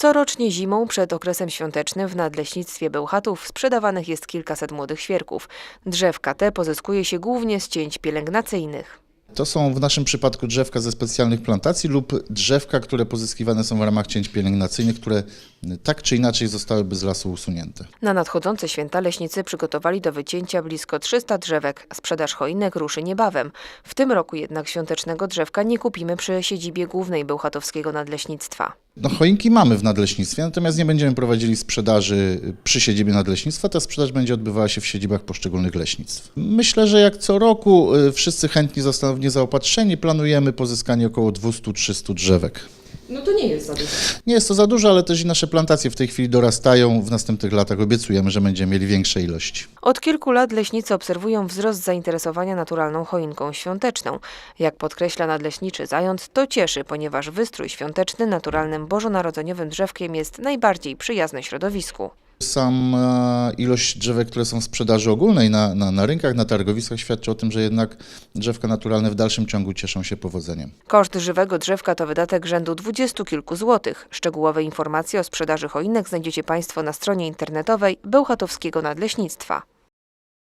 Corocznie zimą przed okresem świątecznym w nadleśnictwie Bełchatów sprzedawanych jest kilkaset młodych świerków. Drzewka te pozyskuje się głównie z cięć pielęgnacyjnych. To są w naszym przypadku drzewka ze specjalnych plantacji lub drzewka, które pozyskiwane są w ramach cięć pielęgnacyjnych, które tak czy inaczej zostałyby z lasu usunięte. Na nadchodzące święta leśnicy przygotowali do wycięcia blisko 300 drzewek. Sprzedaż choinek ruszy niebawem. W tym roku jednak świątecznego drzewka nie kupimy przy siedzibie głównej Bełchatowskiego Nadleśnictwa. No, choinki mamy w nadleśnictwie, natomiast nie będziemy prowadzili sprzedaży przy siedzibie nadleśnictwa. Ta sprzedaż będzie odbywała się w siedzibach poszczególnych leśnictw. Myślę, że jak co roku y, wszyscy chętni zostaną w nie zaopatrzeni. Planujemy pozyskanie około 200-300 drzewek. No to nie jest za dużo. Nie jest to za dużo, ale też i nasze plantacje w tej chwili dorastają. W następnych latach obiecujemy, że będziemy mieli większe ilości. Od kilku lat leśnicy obserwują wzrost zainteresowania naturalną choinką świąteczną. Jak podkreśla nadleśniczy zając, to cieszy, ponieważ wystrój świąteczny naturalnym bożonarodzeniowym drzewkiem jest najbardziej przyjazny środowisku. Sama ilość drzewek, które są w sprzedaży ogólnej na, na, na rynkach, na targowiskach świadczy o tym, że jednak drzewka naturalne w dalszym ciągu cieszą się powodzeniem. Koszt żywego drzewka to wydatek rzędu dwudziestu kilku złotych. Szczegółowe informacje o sprzedaży choinek znajdziecie Państwo na stronie internetowej Bełchatowskiego Nadleśnictwa.